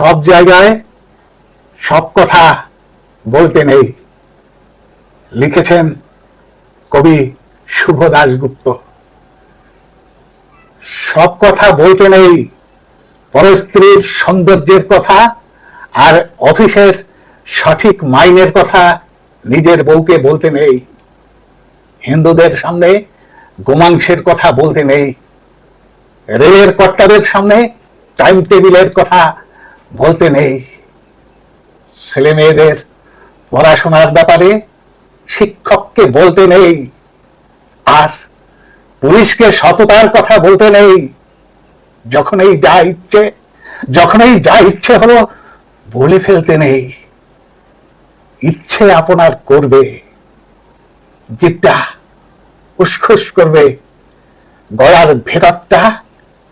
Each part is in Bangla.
সব জায়গায় সব কথা বলতে নেই। লিখেছেন কবি শুভ দাশগুপ্ত। সব কথা বলতে নেই পরস্ত্রীর সৌন্দর্যের কথা আর অফিসের সঠিক মাইনের কথা নিজের বউকে বলতে নেই। হিন্দুদের সামনে গোমাংসের কথা বলতে নেই। রেলের কর্তাদের সামনে টাইম টেবিলের কথা বলতে নেই। ছেলে মেয়েদের পড়াশোনার ব্যাপারে শিক্ষককে বলতে নেই। আর পুলিশকে সততার কথা বলতে নেই। যখনই যা ইচ্ছে, যখনই যা ইচ্ছে হলো বলে ফেলতে নেই। ইচ্ছে আপনার করবে। জিপটা উসখুস করবে। গলার ভেতরটা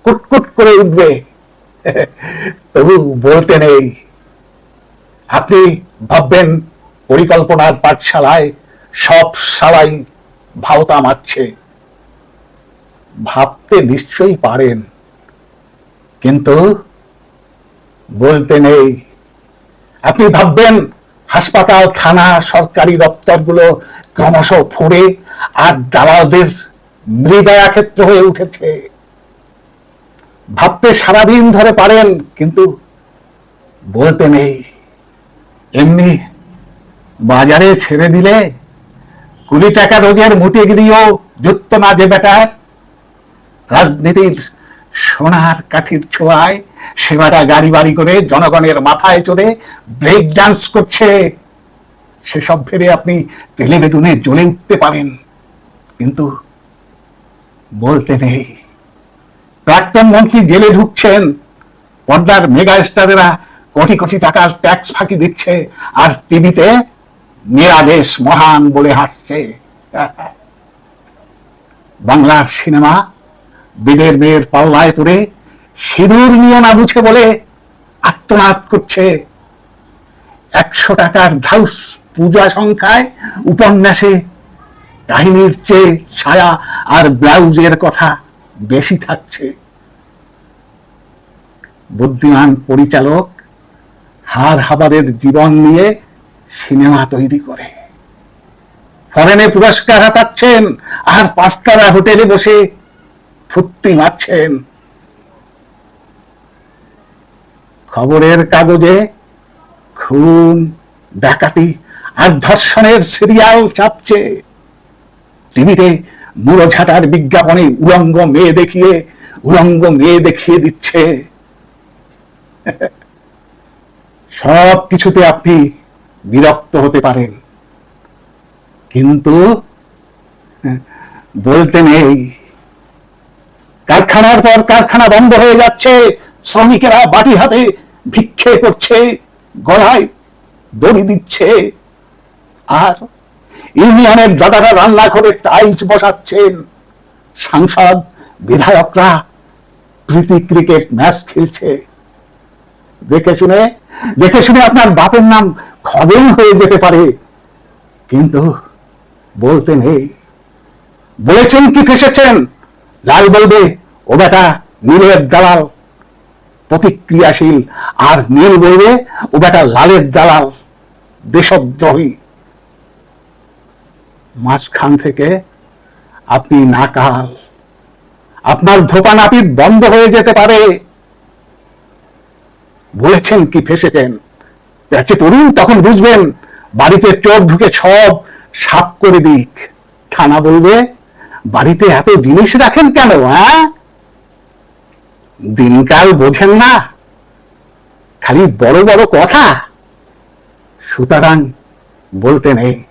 কুটকুট করে উঠবে। তবু বলতে নেই। আপনি ভাববেন, পরিকল্পনার পাঠশালায় সব সালাই ভাওতা মারছে। ভাবতে নিশ্চয়ই পারেন। কিন্তু বলতে নেই। আপনি ভাববেন, হাসপাতাল, থানা, সরকারি দপ্তরগুলো ক্রমশ ফুড়ে আর দালালদের মৃগয়া ক্ষেত্র হয়ে উঠেছে। ভাবতে সারাদিন ধরে পারেন, কিন্তু বলতে নেই। এমনি বাজারে ছেড়ে দিলে কুড়ি টাকা রোজের মুটিগিরিও যুক্ত না যে বেটার রাজনীতির সোনার কাঠির ছোঁয়ায় সেবাটা গাড়ি বাড়ি করে জনগণের মাথায় চড়ে ব্রেক ডান্স করছে। সেসব ভেবে আপনি তেলে বেগুনে জ্বলে উঠতে পারেন, কিন্তু বলতে নেই। প্রাক্তন মন্ত্রী জেলে ঢুকছেন। পর্দার মেগা স্টারেরা কোটি কোটি টাকার ট্যাক্স ফাঁকি দিচ্ছে আর টিভিতে মেরা দেশ মহান বলে হাঁটছে বাংলার সিনেমা বিদের মেয়ের পাল্লায় পড়ে সিঁদুর নিয়ে না বুঝে বলে আত্মনাদ করছে। একশো টাকার ধাউস পূজা সংখ্যায় উপন্যাসে কাহিনীর চেয়ে ছায়া আর ব্লাউজের কথা বেশি থাকছে। বুদ্ধিমান পরিচালক হার হাবারের জীবন নিয়ে সিনেমা তৈরি করে। ফরেনে পুরস্কার হাতাচ্ছেন আর পাঁচতারা হোটেলে বসে ফুর্তি মারছেন। খবরের কাগজে খুন, ডাকাতি আর ধর্ষণের সিরিয়াল চাপছে। টিভিতে মুড়োঝাটার বিজ্ঞাপনে উলঙ্গ মেয়ে দেখিয়ে, উলঙ্গ মেয়ে দেখিয়ে দিচ্ছে। সব কিছুতে আপনি বিরক্ত হতে পারেন। কিন্তু বলতে নেই। কারখানার পর কারখানা বন্ধ হয়ে যাচ্ছে, শ্রমিকেরা বাটি হাতে ভিক্ষে করছে, গলায় দড়ি দিচ্ছে। আর ইউনিয়নের দাদারা রান্না করে টাইলস বসাচ্ছেন। সাংসদ, বিধায়করা প্রীতি ক্রিকেট ম্যাচ খেলছে। দেখে শুনে দেখে শুনে আপনার বাপের নাম খগেন হয়ে যেতে পারে। কিন্তু বলতে নেই। বলেছেন কি ফেসেছেন? লাল বলবে, ও বেটা নীলের দালাল। প্রতিক্রিয়াশীল আর নীল বলবে, ও বেটা লালের দালাল, দেশদ্রোহী। মাঝখান থেকে আপনি নাকাল। আপনার ধোপানাপিট বন্ধ হয়ে যেতে পারে। বলেছেন কি ফেসেছেন? প্যাচে পড়ুন, তখন বুঝবেন। বাড়িতে চোর ঢুকে সব সাফ করে দিক। থানা বলবে, বাড়িতে এত জিনিস রাখেন কেন হ্যাঁ? দিনকাল বোঝেন না। খালি বড় বড় কথা। সুতরাং বলতে নেই।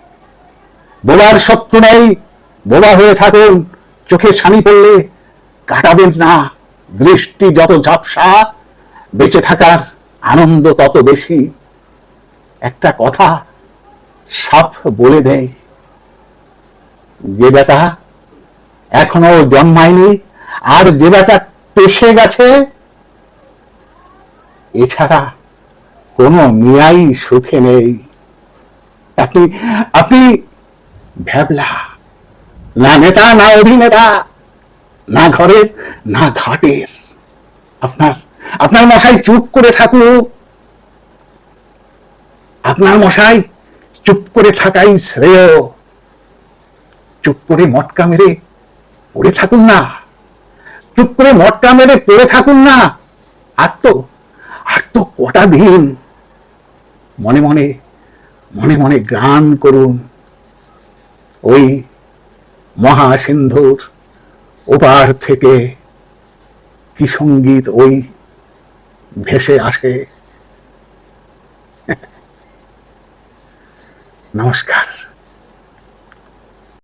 বলার সত্য নেই। বোবা হয়ে থাকুন। চোখে ছানি পড়লে কাটাবেন না। দৃষ্টি যত ঝাপসা, বেঁচে থাকার আনন্দ তত বেশি। একটা কথা সাপ বলে দেয় যে বেটা এখনও জন্মায়নি, আর যে বেটা পেশে গেছে, এছাড়া কোনো মিয়াই সুখে নেই। আপনি আপনি ভ্যাবলা না নেতা, না অভিনেতা, না ঘরের, না ঘাটের। আপনার আপনার মশাই চুপ করে থাকুক। আপনার মশাই চুপ করে থাকাই শ্রেয়। চুপ করে মটকা মেরে পড়ে থাকুন না। চুপ করে মটকা মেরে পড়ে থাকুন না। আর তো আর তো কটা দিন। মনে মনে মনে মনে গান করুন। ওই মহাসিন্ধুর ওপার থেকে কি সংগীত ওই ভেসে আসে? নমস্কার।